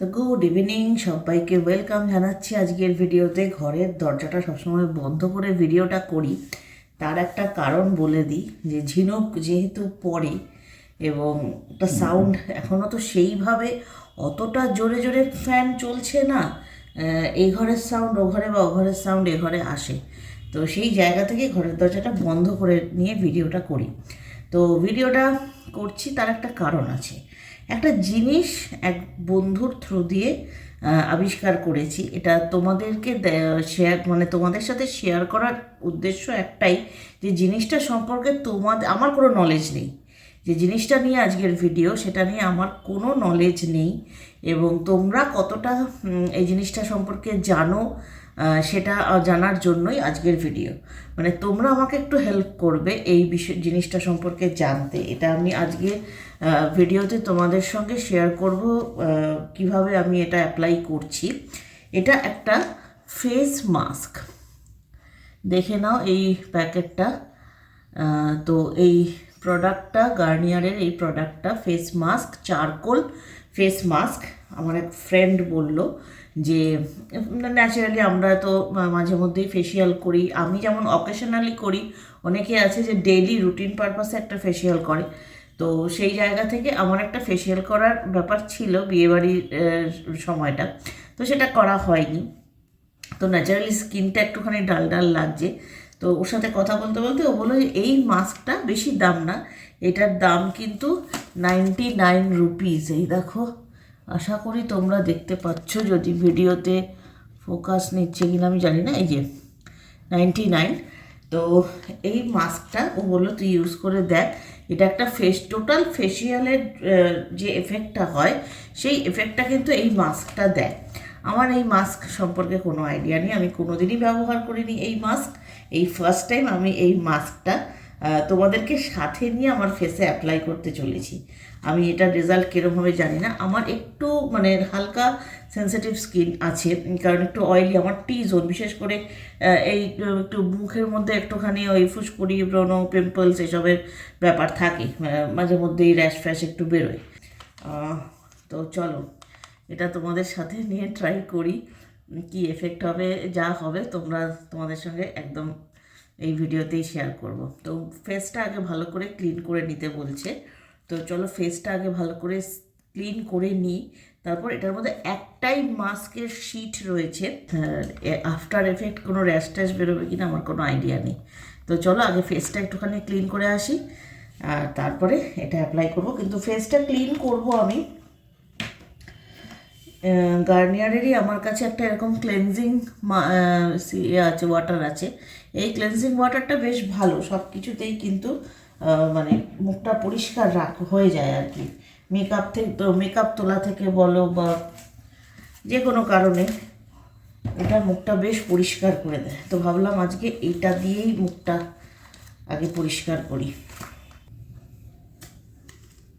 তো good evening সবাইকে welcome জানাচ্ছি আজকের ভিডিওতে। ঘরের দরজাটা সবসময় বন্ধ করে ভিডিওটা করি। তার একটা কারণ বলে দিই যে ঝিনুক যেহেতু পড়ে এবং একটা সাউন্ড এখনও তো সেইভাবে অতটা জোরে জোরে ফ্যান চলছে না এই ঘরের সাউন্ড ও ঘরে বা ও ঘরের সাউন্ড এ ঘরে আসে। তো সেই জায়গা থেকে ঘরের দরজাটা বন্ধ করে নিয়ে ভিডিওটা করি। তো ভিডিওটা করছি তার একটা কারণ আছে। একটা জিনিস এক বন্ধুর থ্রু দিয়ে আবিষ্কার করেছি। এটা তোমাদেরকে শেয়ার মানে তোমাদের সাথে শেয়ার করার উদ্দেশ্য একটাই যে জিনিসটা সম্পর্কে তোমাদের আমার কোনো নলেজ নেই। যে জিনিসটা নিয়ে আজকের ভিডিও সেটা নিয়ে আমার কোনো নলেজ নেই এবং তোমরা কতটা এই জিনিসটা সম্পর্কে জানো সেটা জানার জন্যই আজকের ভিডিও মানে তোমরা আমাকে একটু হেল্প করবে এই বিষয়, জিনিসটা সম্পর্কে জানতে। এটা আমি আজকে ভিডিওতে তোমাদের সঙ্গে শেয়ার করব কীভাবে আমি এটা অ্যাপ্লাই করছি। এটা একটা ফেস মাস্ক দেখে নাও এই প্যাকেটটা তো এই প্রোডাক্টটা, গার্নিয়ারের এই প্রোডাক্টটা face mask charcoal face mask আমার এক ফ্রেন্ড বলল যে ন্যাচারালি আমরা তো মাঝে মধ্যেই ফেসিয়াল করি। আমি যেমন অকেশনালি করি, অনেকে আছে যে ডেইলি রুটিন পারপাসে একটা ফেসিয়াল করে। তো সেই জায়গা থেকে আমার একটা ফেসিয়াল করার ব্যাপার ছিল বিয়েবাড়ির সময়টা। তো সেটা করা হয়নি। তো ন্যাচারালি স্কিনটা একটুখানি ডাল ডাল লাগছে। তো ওর সাথে কথা বলতে বলতে ও বলল যে এই মাস্কটা বেশি দাম না, এটার দাম কিন্তু নাইনটি নাইন রুপিস এই দেখো, আশা করি তোমরা দেখতে পাচ্ছ যদি ভিডিওতে ফোকাস নিচ্ছে কিনা, আমি জানি না, এই যে নাইনটি নাইন তো এই মাস্কটা ও বলল, তুই ইউজ করে দেখ, এটা একটা ফেস টোটাল ফেসিয়ালের যে এফেক্টটা হয়, সেই এফেক্টটা কিন্তু এই মাস্কটা দেয়। আমার এই মাস্ক সম্পর্কে কোনো আইডিয়া নেই, আমি কোনোদিনই ব্যবহার করিনি এই মাস্ক। এই ফার্স্ট টাইম আমি এই মাস্কটা তোমাদেরকে সাথে নিয়ে আমার ফেসে অ্যাপ্লাই করতে চলেছি। আমি এটা রেজাল্ট কীরকম জানি না। আমার একটু মানে হালকা সেন্সিটিভ স্কিন আছে, কারণ একটু অয়েলি আমার টি জোন বিশেষ করে এই একটু মুখের মধ্যে একটুখানি ওই ফুসকুড়ি, ব্রণ পিম্পলস এসবের ব্যাপার থাকে মাঝে মধ্যেই র্যাশ ফ্যাশ একটু বেরোয়। তো চলো, এটা তোমাদের সাথে নিয়ে ট্রাই করি। কি এফেক্ট হবে, যা হবে, তোমরা তোমাদের সঙ্গে একদম এই ভিডিওতেই শেয়ার করব। তো ফেসটা আগে ভালো করে ক্লিন করে নিতে বলছে। তো চলো ফেসটা আগে ভালো করে ক্লিন করে নিই। তারপর এটার মধ্যে একটাই মাস্কের শিট রয়েছে। আফটার এফেক্ট কোনো র্যাশ ট্যাশ বেরোবে কিনা আমার কোনো আইডিয়া নেই। তো চলো আগে ফেসটা একটুখানি ক্লিন করে আসি। আর তারপরে এটা অ্যাপ্লাই করব। কিন্তু ফেসটা ক্লিন করব আমি। গার্নিয়ারেরই আমার কাছে একটা এরকম ক্লেনজিং আছে ওয়াটার আছে। এই ক্লেনজিং ওয়াটারটা বেশ ভালো সব কিছুতেই কিন্তু মানে মুখটা পরিষ্কার রাখ, হয়ে যায় আর কি। মেকআপ থেকে মেকআপ তোলা থেকে বলো বা যে কোনো কারণে এটা মুখটা বেশ পরিষ্কার করে দেয়। তো ভাবলাম আজকে এইটা দিয়েই মুখটা আগে পরিষ্কার করি।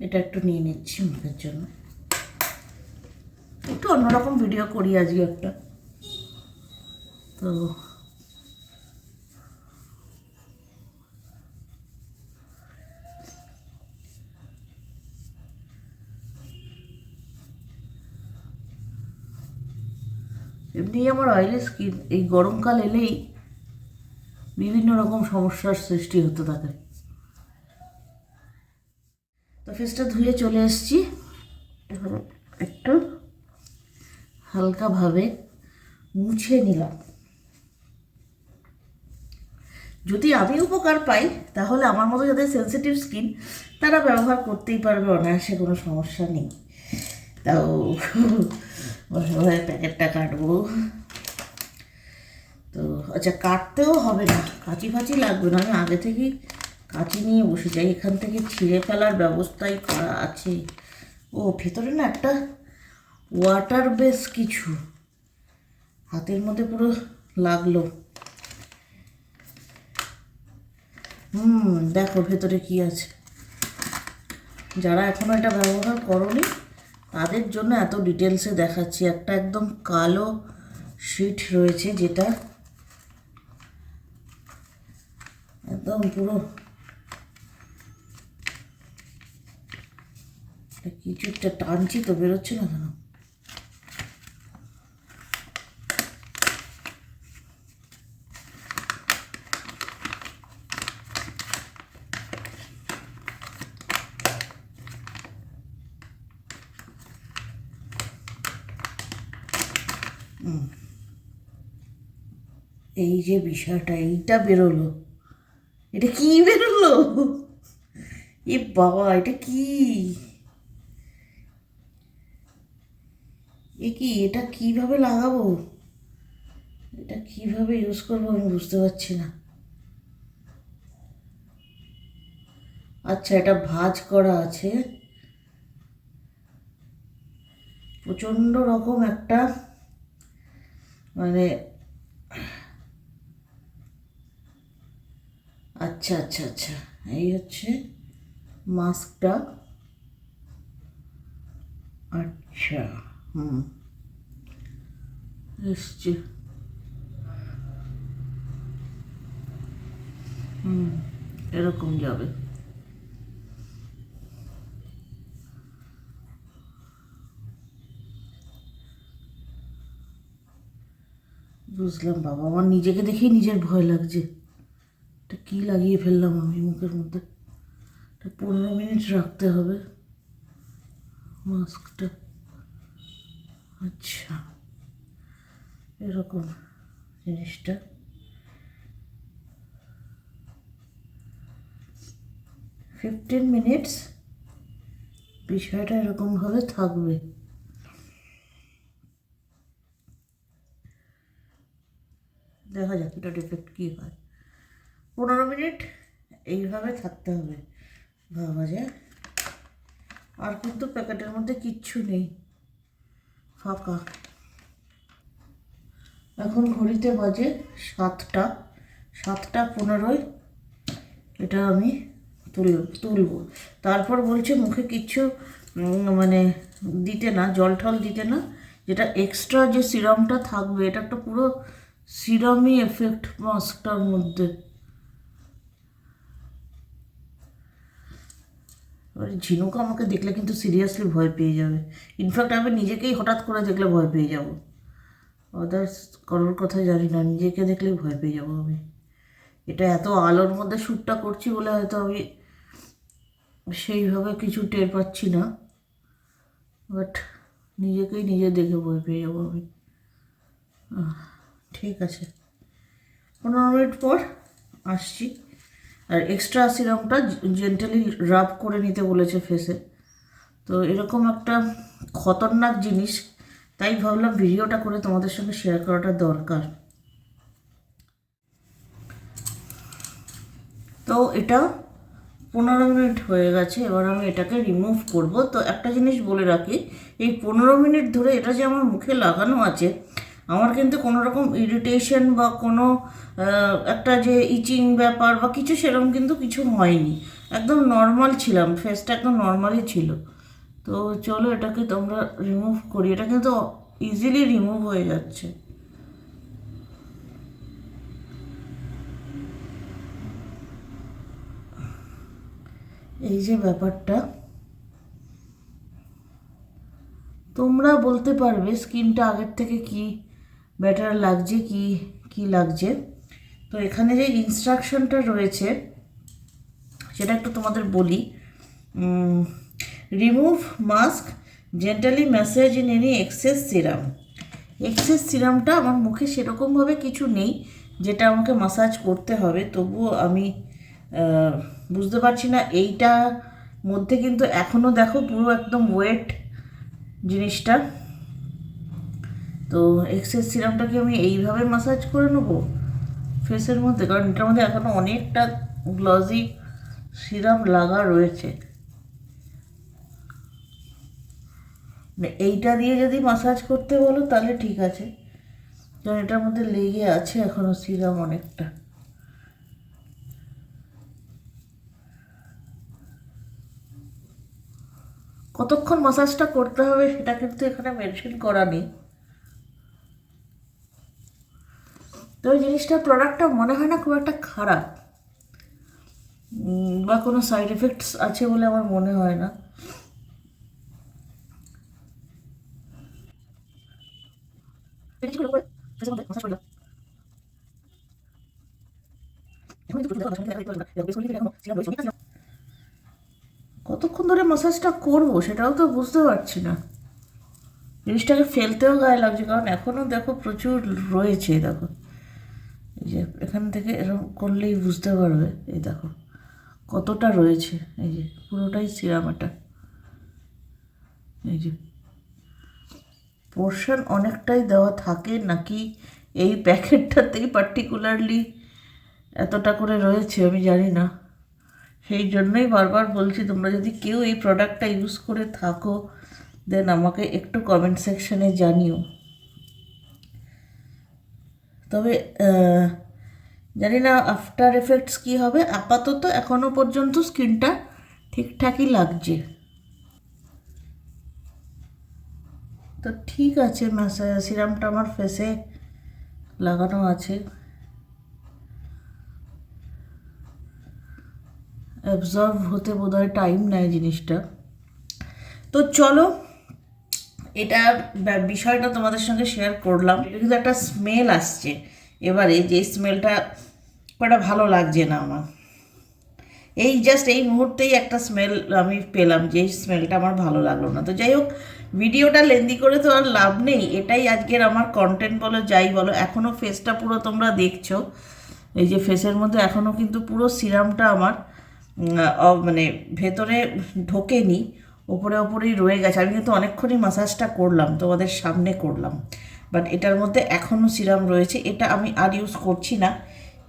এটা একটু নিয়ে নিচ্ছি মুখের জন্য। একটু অন্যরকম ভিডিও করি আজকে একটা। তো এমনি আমার অয়েলি স্কিন এই গরমকাল এলেই বিভিন্ন রকম সমস্যার সৃষ্টি হতে থাকে। তো ফেসটা ধুয়ে চলে এসেছি। এবার একটু হালকাভাবে মুছে নিলাম। যদি আমি উপকার পাই, তাহলে আমার মতো যাদের সেন্সিটিভ স্কিন তারা ব্যবহার করতেই পারবে, অনায়াসে কোনো সমস্যা নেই। তাও প্যাকেটটা কাটবো। তো আচ্ছা কাটতেও হবে না, কাঁচি ফাঁচি লাগবে না। আমি আগে থেকেই কাঁচি নিয়ে বসে যাই। এখান থেকে ছিঁড়ে ফেলার ব্যবস্থাই করা আছে। ও, ভেতরে না একটা ওয়াটার বেস কিছু। হাতের মধ্যে পুরো লাগল। হুম, দেখো ভেতরে কি আছে। যারা এখনও এটা ব্যবহার করনি, তাদের জন্য এত ডিটেলসে দেখাচ্ছি। একটা একদম কালো শিট রয়েছে যেটা একদম পুরো এটা কিছু একটা টানছি তো, বেরোচ্ছে না কেন? এই যে বিষয়টা, এইটা বেরোলো। এটা কি বেরোলো? এ বাবা, এটা কি? এ কি, এটা কীভাবে লাগাবো? এটা কীভাবে ইউজ করব আমি বুঝতে পারছি না। আচ্ছা এটা ভাঁজ করা আছে। প্রচণ্ড রকম একটা মানে আচ্ছা আচ্ছা আচ্ছা এই হচ্ছে মাস্কটা। আচ্ছা হুম এসছে। হুম এরকম যাবে। বুঝলাম বাবা, আমার নিজেকে দেখেই নিজের ভয় লাগছে। এটা কী লাগিয়ে ফেললাম আমি মুখের মধ্যে? এটা পনেরো মিনিট রাখতে হবে। মাস্কটা। আচ্ছা। এরকম জিনিসটা। ফিফটিন মিনিটস বিষয়টা এরকমভাবে থাকবে। দেখা যাক এটা ডিফেক্ট কী হয়। পনেরো মিনিট, এইভাবে থাকতে হবে। ভাবা যায় আর কিন্তু প্যাকেটের মধ্যে কিচ্ছু নেই। ফাঁকা। এখন ঘড়িতে বাজে সাতটা সাতটা পনেরোই এটা আমি তুল, তুলব। তারপর বলছে মুখে কিচ্ছু মানে দিতে না জল টল দিতে না, যেটা এক্সট্রা যে সিরামটা থাকবে, এটা একটা পুরো সিরামই এফেক্ট মাস্কটার মধ্যে। এবারে ঝিনুক আমাকে দেখলে কিন্তু সিরিয়াসলি ভয় পেয়ে যাবে। ইনফ্যাক্ট আমি নিজেকেই হঠাৎ করে দেখলে ভয় পেয়ে যাব। আদার্স কারোর কথা জানি না, নিজেকে দেখলেই ভয় পেয়ে যাব আমি। এটা এত আলোর মধ্যে শ্যুটটা করছি বলে হয়তো আমি সেইভাবে কিছু টের পাচ্ছি না। বাট নিজেকেই নিজে দেখে ভয় পেয়ে যাব আমি। ঠিক আছে। পনেরো মিনিট পর আসছি। আর এক্সট্রা সিরামটা জেন্টালি রাব করে নিতে বলেছে ফেসে তো এরকম একটা খতরনাক জিনিস, তাই ভাবলাম ভিডিওটা করে তোমাদের সঙ্গে শেয়ার করাটা দরকার। তো এটা পনেরো মিনিট হয়ে গেছে, এবার আমি এটাকে রিমুভ করব। তো একটা জিনিস বলে রাখি, এই পনেরো মিনিট ধরে এটা যে আমার মুখে লাগানো আছে আমার কিন্তু কোনো রকম ইরিটেশন বা কোনো একটা যে ইচিং ব্যাপার বা কিছু সেরকম কিন্তু কিছু হয়নি। একদম নর্মাল ছিলাম ফেসটা একদম নর্মালই ছিল। তো চলো এটাকে তোমরা রিমুভ করি। এটা কিন্তু ইজিলি রিমুভ হয়ে যাচ্ছে। এই যে ব্যাপারটা, তোমরা বলতে পারবে স্কিনটা আগের থেকে কি বেটার লাগছে কি কি লাগছে? তো এখানে যে ইনস্ট্রাকশনটা রয়েছে, সেটা একটু তোমাদের বলি। Remove mask gently massage in any excess serum excess সিরামটা আমার মুখে সেরকমভাবে কিছু নেই, যেটা আমাকে মাসাজ করতে হবে। তবুও আমি বুঝতে পারছি না এইটা মধ্যে কিন্তু এখনও দেখো পুরো একদম ওয়েট জিনিসটা। তো এক্সেস সিরামটাকে আমি এইভাবে মাসাজ করে নেব ফেসের মধ্যে? কারণ এটার মধ্যে এখনও অনেকটা গ্লজি সিরাম লাগা রয়েছে। মানে এইটা দিয়ে যদি মাসাজ করতে বলো তাহলে ঠিক আছে। কারণ এটার মধ্যে লেগে আছে এখনও সিরাম অনেকটা। কতক্ষণ মাসাজটা করতে হবে সেটা কিন্তু এখানে মেনশন করা নেই। তো ওই জিনিসটা প্রোডাক্টটা মনে হয় না খুব একটা খারাপ। বা কোনো সাইড এফেক্টস আছে বলে আমার মনে হয় না। কতক্ষণ ধরে মাসাজটা করব সেটাও তো বুঝতে পারছি না। জিনিসটাকে ফেলতেও গায়ে লাগছে, কারণ এখনও দেখো প্রচুর রয়েছে, দেখো। থেকে এরকম করলেই বুঝতে পারবে। এই দেখো, কতটা রয়েছে। এই যে, পুরোটাই সিরাম এটা এই যে পোর্শন অনেকটাই দেওয়া থাকে নাকি এই প্যাকেটটাতেই পার্টিকুলারলি এতটা করে রয়েছে আমি জানি না। সেই জন্যই বারবার বলছি, তোমরা যদি কেউ এই প্রোডাক্টটা ইউজ করে থাকো দেন আমাকে একটু কমেন্ট সেকশনে জানিও। তবে জানি না আফটার এফেক্টস কী হবে, আপাতত এখনও পর্যন্ত স্কিনটা ঠিকঠাকই লাগছে। তো ঠিক আছে সিরামটা আমার ফেসে লাগানো আছে। অ্যাবজর্ভ হতে বোধহয় টাইম নেয় জিনিসটা। তো চলো, এটা বিষয়টা তোমাদের সঙ্গে শেয়ার করলাম। কিন্তু একটা স্মেল আসছে। এবারে যে স্মেলটা একটা ভালো লাগছে না আমার। এই জাস্ট এই মুহূর্তেই একটা স্মেল আমি পেলাম যে এই স্মেলটা আমার ভালো লাগল না। তো যাই হোক ভিডিওটা লেন্দি করে তো আর লাভ নেই, এটাই আজকের আমার কন্টেন্ট বলো, যাই বলো। এখনও ফেসটা পুরো তোমরা দেখছ। এই যে ফেসের মধ্যে এখনও কিন্তু পুরো সিরামটা আমার মানে ভেতরে ঢোকেনি, ওপরে ওপরেই রয়ে গেছে। আমি কিন্তু অনেকক্ষণই মাসাজটা করলাম, তোমাদের সামনে করলাম। বাট এটার মধ্যে এখনও সিরাম রয়েছে, এটা আমি আর ইউজ করছি না।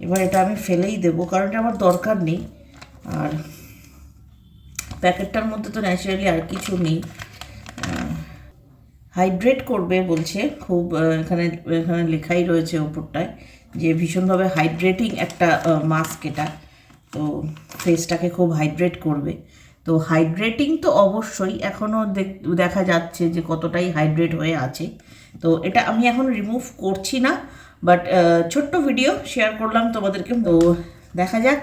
এবার এটা আমি ফেলেই দেবো, কারণ এটা আমার দরকার নেই। আর প্যাকেটটার মধ্যে তো ন্যাচারালি আর কিছু নেই। হাইড্রেট করবে বলছে, খুব এখানে এখানে লেখাই রয়েছে ওপরটায় যে ভীষণভাবে হাইড্রেটিং একটা মাস্ক এটা। তো ফেসটাকে খুব হাইড্রেট করবে। তো হাইড্রেটিং তো অবশ্যই, এখনও দেখা যাচ্ছে যে কতটাই হাইড্রেট হয়ে আছে। তো এটা আমি এখন রিমুভ করছি না। বাট ছোট্ট ভিডিও শেয়ার করলাম তোমাদেরকে। তো দেখা যাক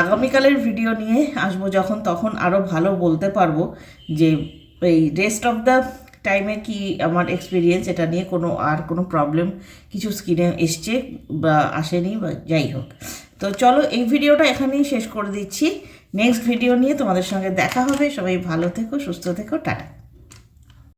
আগামীকালের ভিডিও নিয়ে আসব যখন, তখন আরও ভালো বলতে পারব যে এই রেস্ট অফ দ্য টাইমে কি আমার এক্সপিরিয়েন্স এটা নিয়ে কোনো আর কোনো প্রবলেম কিছু স্কিনে এসছে বা আসেনি বা যাই হোক। তো চলো, এই ভিডিওটা এখানেই শেষ করে দিচ্ছি। নেক্সট ভিডিও নিয়ে তোমাদের সঙ্গে দেখা হবে। সবাই ভালো থেকো, সুস্থ থেকো, টাটা।